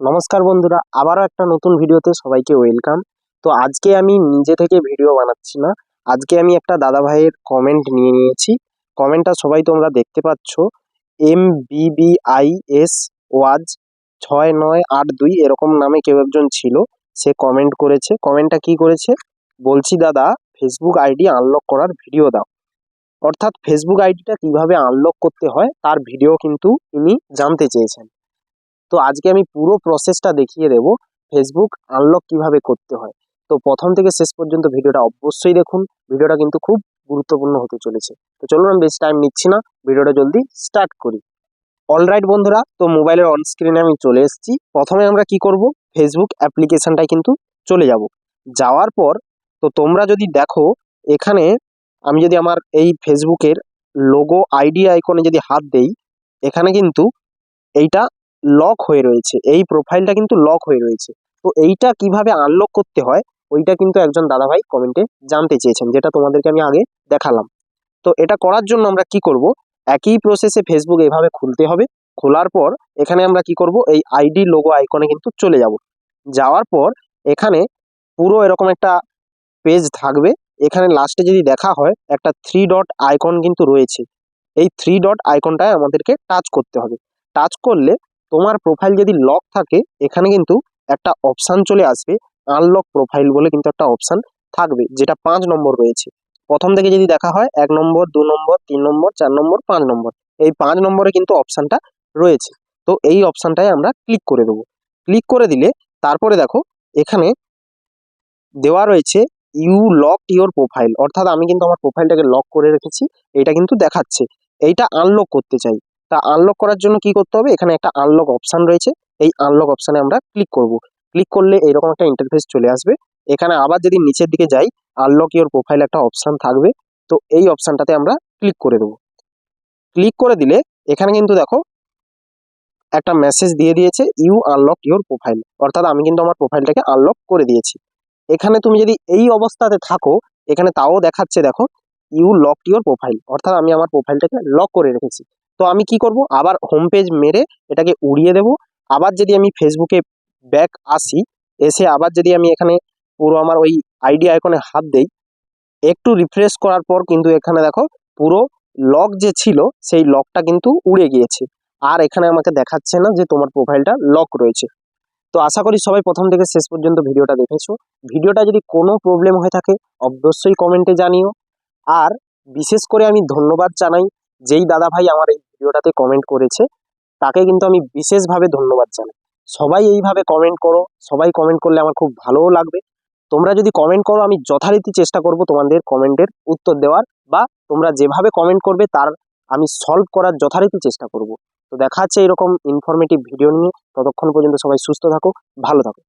নমস্কার বন্ধুরা, আবারও একটা নতুন ভিডিওতে সবাইকে ওয়েলকাম তো আজকে আমি নিজে থেকে ভিডিও বানাচ্ছি না, আজকে আমি একটা দাদা ভাইয়ের কমেন্ট নিয়ে নিয়েছি। কমেন্টটা সবাই তোমরা দেখতে পাচ্ছ। এম বিবিআই এস ওয়াজ ছয় নয় আট দুই এরকম নামে কেউ একজন ছিল, সে কমেন্ট করেছে। কমেন্টটা কি করেছে? বলছি, দাদা ফেসবুক আইডি আনলক করার ভিডিও দাও। অর্থাৎ ফেসবুক আইডিটা কীভাবে আনলক করতে হয়, তার ভিডিও কিন্তু তিনি জানতে চেয়েছেন। তো আজকে আমি পুরো প্রসেসটা দেখিয়ে দেব ফেসবুক আনলক কীভাবে করতে হয়। তো প্রথম থেকে শেষ পর্যন্ত ভিডিওটা অবশ্যই দেখুন, ভিডিওটা কিন্তু খুব গুরুত্বপূর্ণ হতে চলেছে। তো চলুন আমি বেশি টাইম নিচ্ছি না, ভিডিওটা জলদি স্টার্ট করি। অলরাইট বন্ধুরা, তো মোবাইলের অন স্ক্রিনে আমি চলে এসেছি। প্রথমে আমরা কি করব? ফেসবুক অ্যাপ্লিকেশনটাই কিন্তু চলে যাব। যাওয়ার পর, তো তোমরা যদি দেখো, এখানে আমি যদি আমার এই ফেসবুকের লোগো আইডি আইকনে যদি হাত দেই, এখানে কিন্তু এইটা লক হয়ে রয়েছে। এই প্রোফাইলটা কিন্তু লক হয়ে রয়েছে। তো এইটা কীভাবে আনলক করতে হয়, ওইটা কিন্তু একজন দাদাভাই কমেন্টে জানতে চেয়েছেন, যেটা তোমাদেরকে আমি আগে দেখালাম। তো এটা করার জন্য আমরা কি করব? একই প্রসেসে ফেসবুক এভাবে খুলতে হবে। খোলার পর এখানে আমরা কি করব? এই আইডি লোগো আইকনে কিন্তু চলে যাব। যাওয়ার পর এখানে পুরো এরকম একটা পেজ থাকবে। এখানে লাস্টে যদি দেখা হয়, একটা থ্রি ডট আইকন কিন্তু রয়েছে। এই থ্রি ডট আইকনটায় আমাদেরকে টাচ করতে হবে। টাচ করলে তোমার প্রোফাইল যদি লক থাকে, এখানে কিন্তু একটা অপশান চলে আসবে। আনলক প্রোফাইল বলে কিন্তু একটা অপশান থাকবে, যেটা পাঁচ নম্বর রয়েছে। প্রথম থেকে যদি দেখা হয়, এক নম্বর, দু নম্বর, তিন নম্বর, চার নম্বর, পাঁচ নম্বর। এই পাঁচ নম্বরে কিন্তু অপশানটা রয়েছে। তো এই অপশানটায় আমরা ক্লিক করে দেবো। ক্লিক করে দিলে তারপরে দেখো, এখানে দেওয়া রয়েছে ইউ লক ইওর প্রোফাইল অর্থাৎ আমি কিন্তু আমার প্রোফাইলটাকে লক করে রেখেছি, এটা কিন্তু দেখাচ্ছে। এইটা আনলক করতে চাই। তা আনলক করার জন্য কি করতে হবে? এখানে একটা আনলক অপশান রয়েছে। এই আনলক অপশানে আমরা ক্লিক করব। ক্লিক করলে এরকম একটা ইন্টারফেস চলে আসবে। এখানে আবার যদি নিচের দিকে যাই আনলক ইওর প্রোফাইল একটা অপশান থাকবে। তো এই অপশানটাতে আমরা ক্লিক করে দেবো। ক্লিক করে দিলে এখানে কিন্তু দেখো একটা মেসেজ দিয়ে দিয়েছে ইউ আনলক ইওর প্রোফাইল অর্থাৎ আমি কিন্তু আমার প্রোফাইলটাকে আনলক করে দিয়েছি। এখানে তুমি যদি এই অবস্থাতে থাকো, এখানে তাও দেখাচ্ছে দেখো ইউ লক ইওর প্রোফাইল অর্থাৎ আমি আমার প্রোফাইলটাকে লক করে রেখেছি। তো আমি কি করব? আবার হোম পেজ মেরে এটাকে উড়িয়ে দেব। আবার যদি আমি ফেসবুকে ব্যাক আসি, এসে আবার যদি আমি এখানে পুরো আমার ওই আইডি আইকনে হাত দেই, একটু রিফ্রেশ করার পর কিন্তু এখানে দেখো পুরো লক যে ছিল, সেই লকটা কিন্তু উড়ে গিয়েছে। আর এখানে আমাকে দেখাচ্ছে না যে তোমার প্রোফাইলটা লক রয়েছে। তো আশা করি সবাই প্রথম থেকে শেষ পর্যন্ত ভিডিওটা দেখেছ। ভিডিওটা যদি কোনো প্রবলেম হয়ে থাকে, অবশ্যই কমেন্টে জানিও। আর বিশেষ করে আমি ধন্যবাদ জানাই যেই দাদা ভাই আমার এই ভিডিওটাতে কমেন্ট করেছে, তাকে কিন্তু আমি বিশেষভাবে ধন্যবাদ জানাই। সবাই এইভাবে কমেন্ট করো, সবাই কমেন্ট করলে আমার খুব ভালোও লাগবে। তোমরা যদি কমেন্ট করো, আমি যথারীতি চেষ্টা করব তোমাদের কমেন্টের উত্তর দেওয়ার, বা তোমরা যেভাবে কমেন্ট করবে তার আমি সলভ করার যথারীতি চেষ্টা করব। তো দেখা যাচ্ছে এরকম ইনফরমেটিভ ভিডিও নিয়ে। ততক্ষণ পর্যন্ত সবাই সুস্থ থাকো, ভালো থাকো।